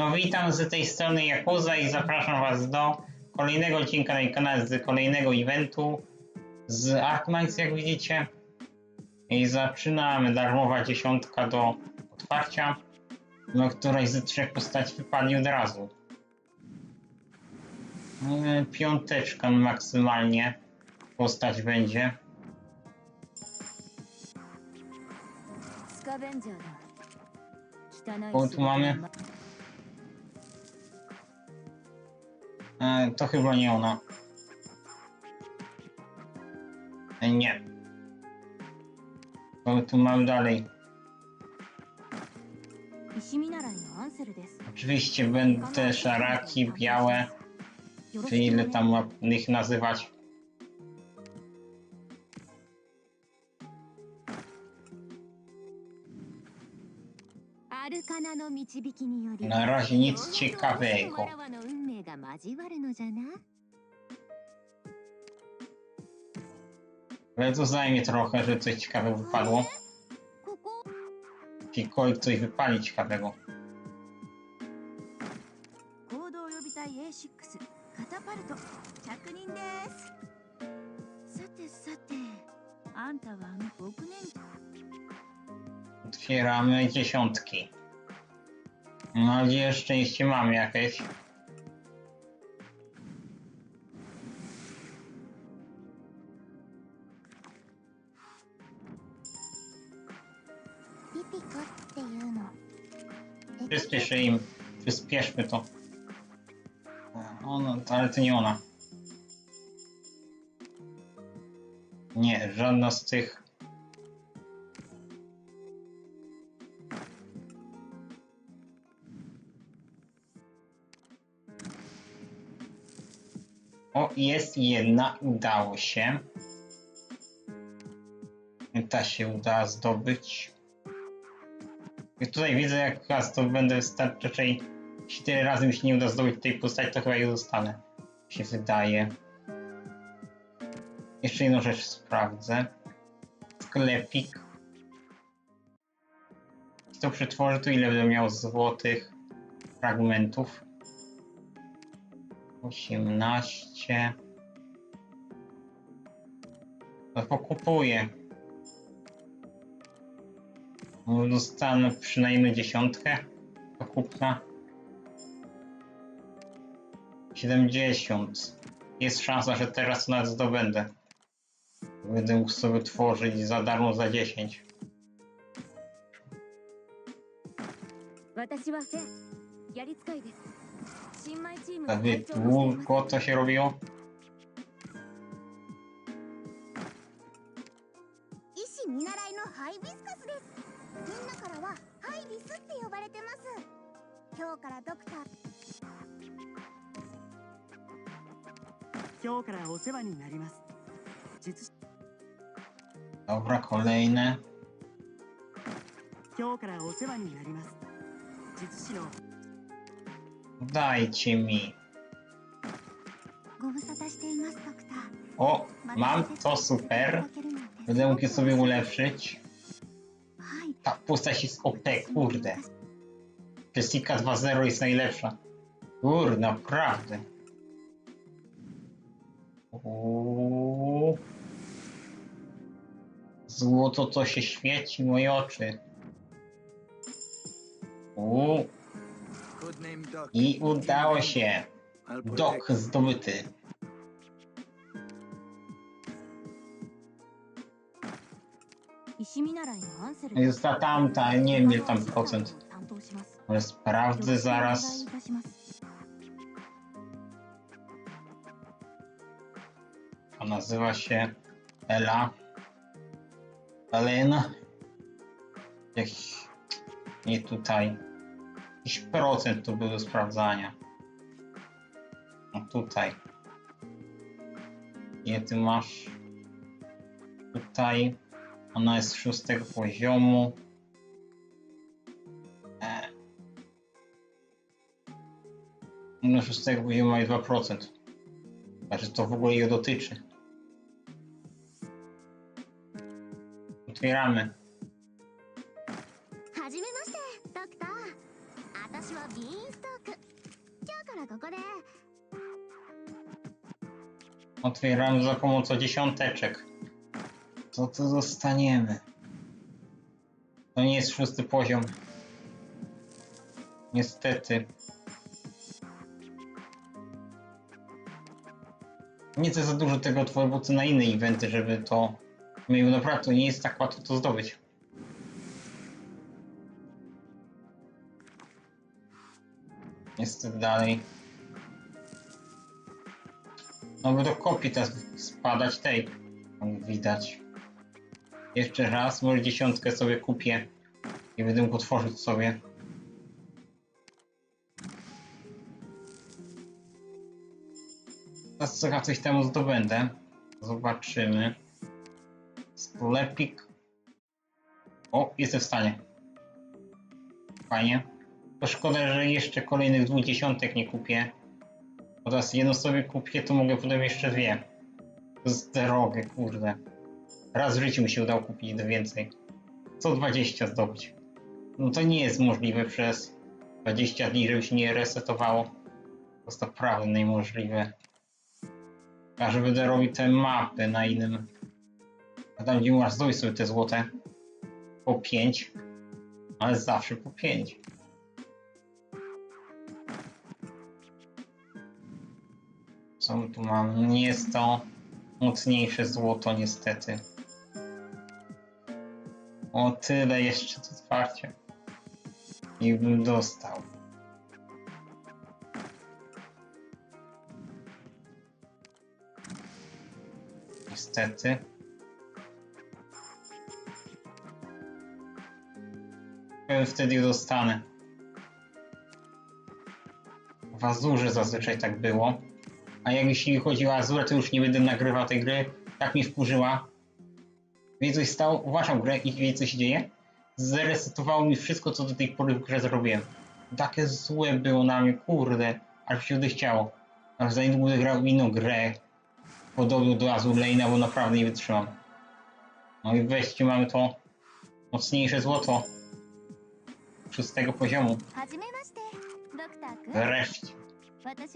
No witam z tej strony Jakuza i zapraszam Was do kolejnego odcinka na kanale z kolejnego eventu z Arknights jak widzicie. I zaczynamy darmowa dziesiątka do otwarcia, no której z trzech postaci wypadnie od razu. No, piąteczka maksymalnie postać będzie. Bo tu mamy E, to chyba nie ona. E, nie. Bo tu mam dalej. Oczywiście będę szaraki, białe, czy ile tam ma ich nazywać. Na razie nic ciekawego. Ale to zajmie trochę, że coś ciekawego wypadło. Kiedykolwiek coś wypali ciekawego. Otwieramy dziesiątki. No, mam nadzieję, że szczęście mam jakieś. Przyspieszę im. Przyspieszmy to. Ona, no, ale to nie ona. Nie, żadna z tych O, jest jedna, udało się. Ta się uda zdobyć. I tutaj widzę, jak raz to będę wystarczy, raczej jeśli tyle razy mi się nie uda zdobyć tej postaci, to chyba ją dostanę. Mi się wydaje. Jeszcze jedną rzecz sprawdzę. Sklepik. Jeśli to przetworzę, to ile będę miał złotych fragmentów? 18. To pokupuję. No, Dostanę przynajmniej dziesiątkę do kupna. 70. Jest szansa, że teraz nawet zdobędę. Będę mógł sobie tworzyć za darmo za 10. 私新米チーム?医師見習いのハイビスカスです。みんなからはハイビスって呼ばれてます。今日からドクター。今日からお世話になります。術師 Dobra, kolejne. 今日からお世話になります。術師の Dajcie mi. O, mam to super. Będę mógł sobie ulepszyć. Ta postać jest OP, kurde. Jessica 2.0 jest najlepsza. Kurde, naprawdę. Uuu. Złoto to się świeci moje oczy. Uuu. I udało się. Dok zdobyty. Jest ta tamta, nie wiem ile tam procent. Ale sprawdzę zaraz. A nazywa się Ela. Elena. Jak... Nie tutaj. Jakiś procent tu był do sprawdzania. No tutaj. Ile ty masz? Tutaj. Ona jest szóstego poziomu. E. No szóstego poziomu ma 2%. Znaczy to w ogóle jej dotyczy. Otwieramy. 私は ビーンストーク今日からここで Otwieram za pomocą dziesiąteczek. Co tu dostaniemy? To nie jest szósty poziom. Niestety. Nie chcę za dużo tego twojego na inne eventy, żeby to miał naprawdę nie jest tak łatwo to zdobyć. Niestety dalej. No bo do kopii teraz spadać tej. jak Widać. Jeszcze raz, może dziesiątkę sobie kupię. I będę mógł otworzyć sobie. Teraz chyba coś temu zdobędę. Zobaczymy. Sklepik. O, jestem w stanie. Fajnie. To szkoda, że jeszcze kolejnych dwóch dziesiątek nie kupię. Bo teraz jedną sobie kupię, to mogę potem jeszcze dwie. Jest drogie, kurde. Raz w życiu mi się udało kupić do więcej. Co 20 zdobyć. No to nie jest możliwe przez 20 dni, żeby się nie resetowało. To jest naprawdę niemożliwe. A że będę robił te mapy na innym. A tam gdzie masz zdobyć sobie te złote. Po 5. Ale zawsze po 5. My tu mam? Nie jest to mocniejsze złoto niestety. O tyle jeszcze to otwarcie. I bym dostał. Niestety. Wtedy dostanę. W Azurze zazwyczaj tak było. A jak jeśli chodzi o Azure, to już nie będę nagrywał tej gry. Tak mi wkurzyła. Więcej stał, uważam grę i wie co się dzieje. Zresetowało mi wszystko, co do tej pory w grze zrobiłem. Takie złe było na mnie, kurde, aż się odechciało. Aż za niedługo grał inną grę, podobną do Azure Lane'a, bo naprawdę nie wytrzymam. No i weźcie, mamy to mocniejsze złoto. Szóstego poziomu. Wreszcie.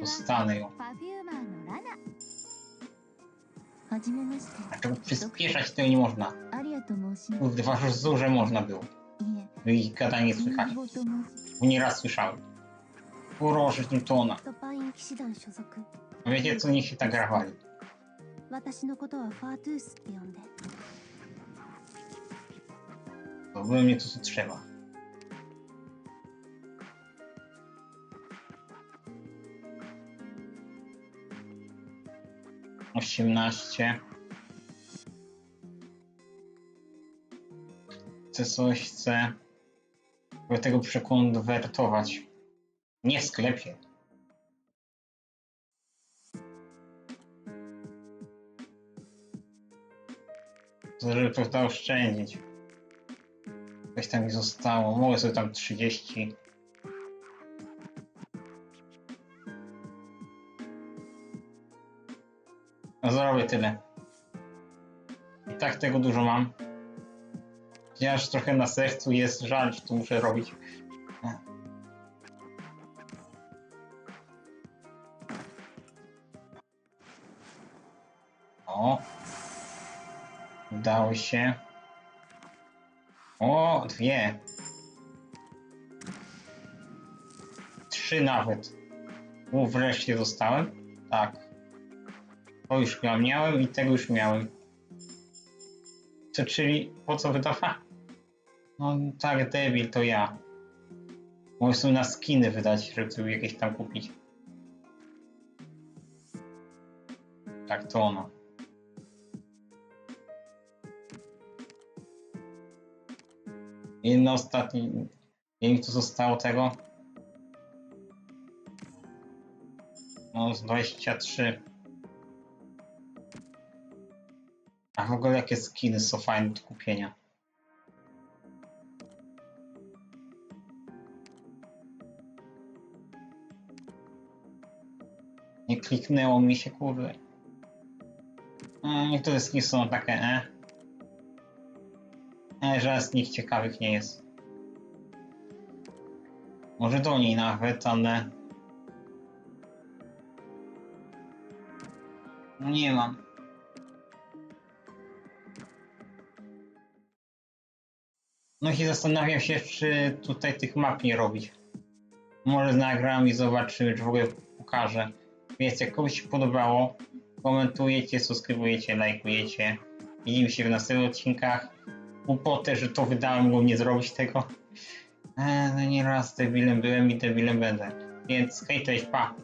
Zostanę ją. A przyspieszać tego nie można? Udważ zu, że można było. No i gada nie słychać. Bo nieraz słyszałem. Proszę, tym to ona. Wiecie co, niech się tak grafali. To wy mnie tu trzeba. Osiemnaście. Chcę coś, chcę do tego przekonwertować. Nie w sklepie. Żeby to zaoszczędzić. Coś tam mi zostało. Mogę sobie tam 30. zrobię tyle. I tak tego dużo mam. Chociaż trochę na sercu jest żal, że to muszę robić. O. Udało się. O, dwie. Trzy nawet. U, wreszcie dostałem. Tak. To już miałem i tego już miałem. To czyli po co wydawa? No tak, debil, to ja. Mogę sobie na skiny wydać, żeby sobie jakieś tam kupić. Tak, to ono. Jedno ostatnie. Nie wiem, co zostało tego. No, z 23. A w ogóle jakie skiny są fajne do kupienia. Nie kliknęło mi się, kurde. No, niektóre skiny są takie, e. E, żaden z nich ciekawych nie jest. Może do niej nawet, ale... Nie mam. No i zastanawiam się, czy tutaj tych map nie robić. Może nagram i zobaczymy, czy w ogóle pokażę. Więc jak komuś się podobało, komentujecie, subskrybujecie, lajkujecie. Widzimy się w następnych odcinkach. Głupotę, że to wydałem, mogłem nie zrobić tego. Eee, no nie raz debilem byłem i debilem będę. Więc hej, cześć, pa!